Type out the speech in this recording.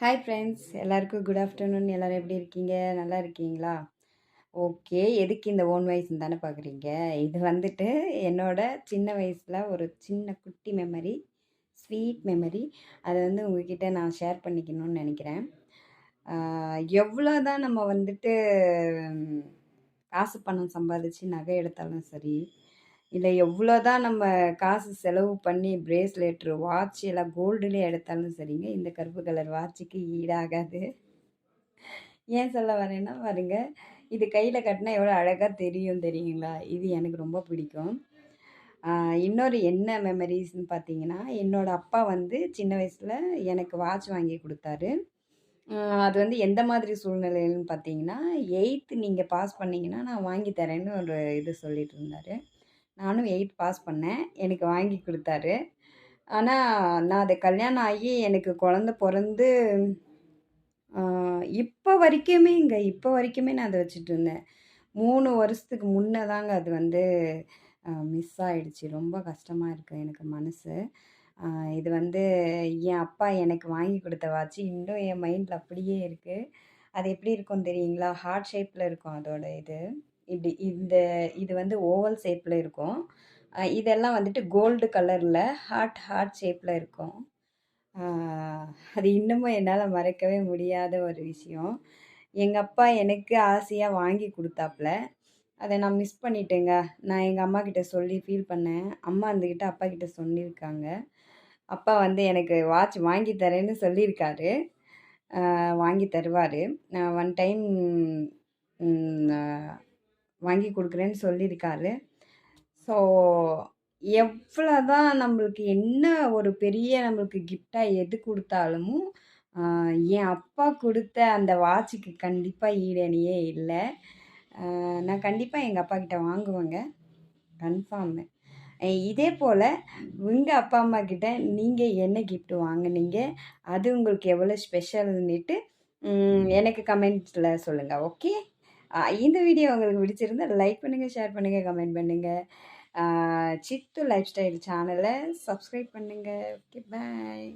Hi friends எல்லாருக்கும் good afternoon எல்லோரும் எப்படி இருக்கீங்க? நல்லா இருக்கீங்களா? ஓகே எதுக்கு இந்த ஓன் வயசுன்னு தானே பார்க்குறீங்க இது வந்துட்டு என்னோட சின்ன வயசில் ஒரு சின்ன குட்டி மெமரி ஸ்வீட் மெமரி அதை வந்து உங்ககிட்ட நான் ஷேர் பண்ணிக்கணும்னு நினைக்கிறேன். எவ்வளோ தான் நம்ம வந்துட்டு காசு பணம் சம்பாதிச்சு நகை எடுத்தாலும் சரி இல்லை எவ்வளோ தான் நம்ம காசு செலவு பண்ணி பிரேஸ்லெட்ரு வாட்ச் எல்லாம் கோல்டுலேயே எடுத்தாலும் சரிங்க. இந்த கருப்பு கலர் வாட்சுக்கு ஈடாகாது. ஏன் சொல்ல வரேன்னா பாருங்க இது கையில் கட்டினா எவ்வளோ அழகாக தெரியும் தெரியுங்களா? இது எனக்கு ரொம்ப பிடிக்கும். இன்னொரு என்ன மெமரிஸ்ன்னு பார்த்தீங்கன்னா என்னோடய அப்பா வந்து சின்ன வயசில் எனக்கு வாட்ச் வாங்கி கொடுத்தாரு. அது வந்து எந்த மாதிரி சூழ்நிலைன்னு பார்த்தீங்கன்னா எயித்து நீங்கள் பாஸ் பண்ணிங்கன்னா நான் வாங்கி தரேன்னு ஒரு இது சொல்லிட்டு இருந்தார். நானும் எயிட் பாஸ் பண்ணேன். எனக்கு வாங்கி கொடுத்தாரு. ஆனால் நான் அதை கல்யாணம் ஆகி எனக்கு குழந்த பிறந்து இப்போ வரைக்குமே இங்கே இப்போ வரைக்குமே நான் அதை வச்சுட்டு இருந்தேன். மூணு வருஷத்துக்கு முன்னே தாங்க அது வந்து மிஸ் ஆகிடுச்சு ரொம்ப கஷ்டமாக இருக்குது எனக்கு மனசு. இது வந்து என் அப்பா எனக்கு வாங்கி கொடுத்த வாட்ச் இன்னும் என் மைண்டில் அப்படியே இருக்குது அது எப்படி இருக்கும் தெரியுங்களா? ஹார்ட் ஷேப்பில் இருக்கும் அதோட இது. இப்படி இந்த இது வந்து ஓவல் ஷேப்பில் இருக்கும். இதெல்லாம் வந்துட்டு கோல்டு கலரில் ஹார்ட் ஹார்ட் ஷேப்பில் இருக்கும். அது இன்னமும் என்னால் மறக்கவே முடியாத ஒரு விஷயம். எங்கள் அப்பா எனக்கு ஆசையாக வாங்கி கொடுத்தாப்புல. அதை நான் மிஸ் பண்ணிட்டேங்க. நான் எங்கள் அம்மா கிட்ட சொல்லி ஃபீல் பண்ணேன். அம்மா இருந்துக்கிட்ட அப்பா கிட்ட சொல்லியிருக்காங்க. அப்பா வந்து எனக்கு வாட்ச் வாங்கி தரேன்னு சொல்லியிருக்காரு. வாங்கி தருவார். நான் ஒன் டைம் வாங்கி கொடுக்குறேன்னு சொல்லியிருக்காரு ஸோ எவ்வளோ தான் நம்மளுக்கு என்ன ஒரு பெரிய நம்மளுக்கு கிஃப்டாக எது கொடுத்தாலும் என் அப்பா கொடுத்த அந்த வாட்சுக்கு கண்டிப்பாக ஈடணியே இல்லை. நான் கண்டிப்பாக எங்கள் அப்பா கிட்ட வாங்குவேங்க. கன்ஃபார்மு இதே போல் உங்கள் அப்பா அம்மா கிட்ட நீங்கள் என்ன கிஃப்ட் வாங்குனீங்க? அது உங்களுக்கு எவ்வளோ ஸ்பெஷல்னுட்டு எனக்கு கமெண்ட்ஸில் சொல்லுங்கள் ஓகே இந்த வீடியோ உங்களுக்கு பிடிச்சிருந்தா லைக் பண்ணுங்கள் ஷேர் பண்ணுங்கள் கமெண்ட் பண்ணுங்கள் சித்து லைஃப் ஸ்டைல் சேனலை சப்ஸ்கிரைப் பண்ணுங்கள் ஓகே பாய்